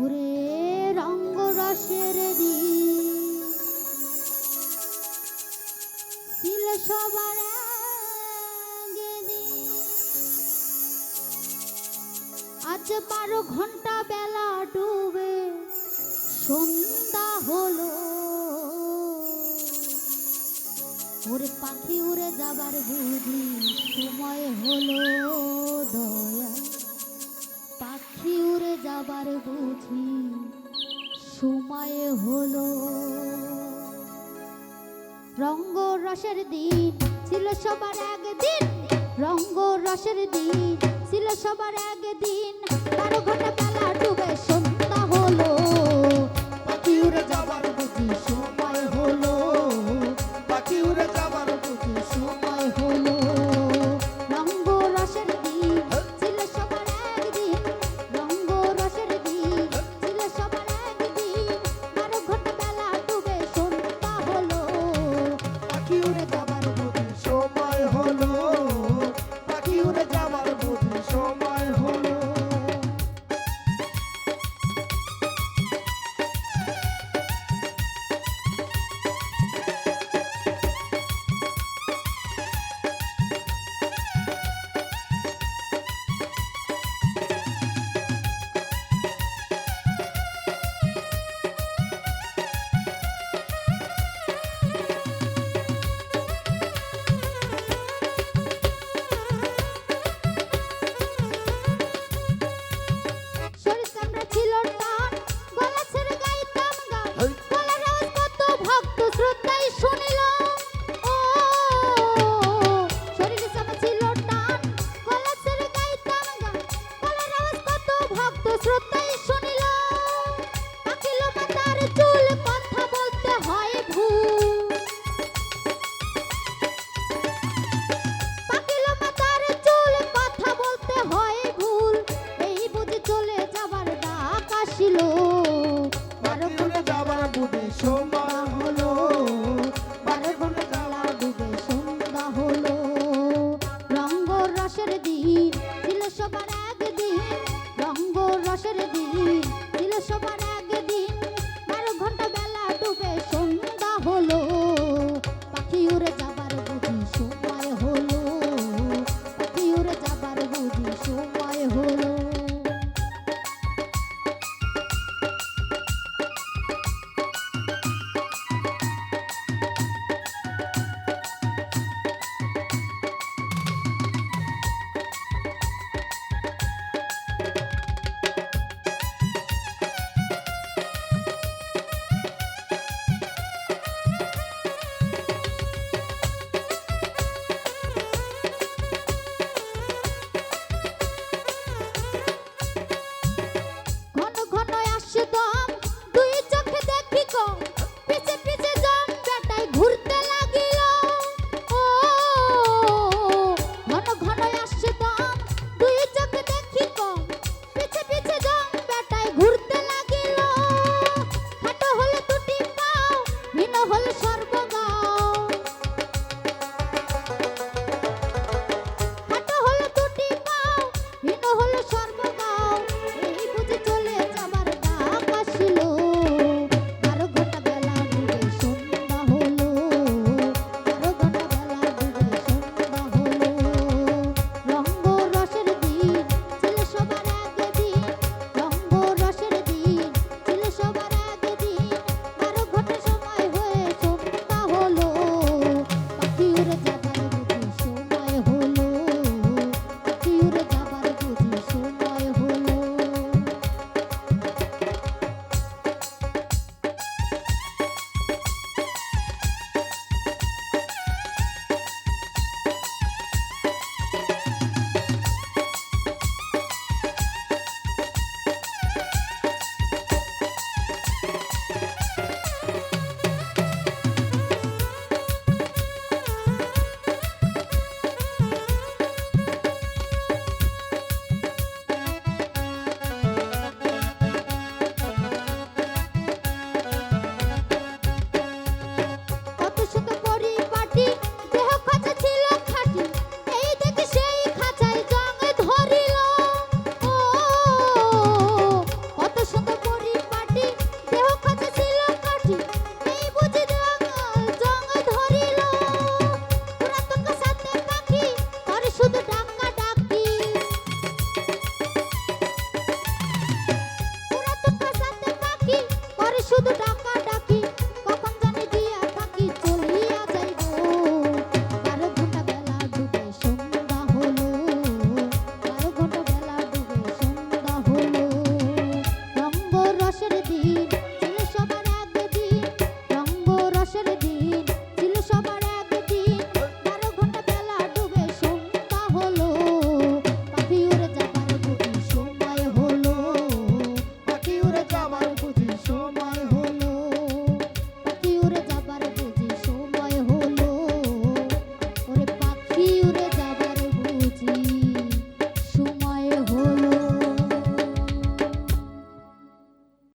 ওরে রঙ্গরসের রসের দিল সবার আজ বারো ঘণ্টা বেলা ডুবে সন্ধ্যা হলো। ওরে পাখি উড়ে যাবার বুঝি, সময় হলো দয়া। শিউরে যাবার বুঝি, সময় হলো। রঙ্গ রসের দিন ছিল সবার একদিন, রঙ্গ রসের দিন ছিল সবার আগে দিন কারও ঘটা পালা ডুবে ছিল বারো গুণে যাবার বুঝি সোমা হলো। বারো গুণে যাবার বুঝি সন্ধ্যা হলো। রঙ্গ রসের দিন ছিল সবার সকল সর্বদা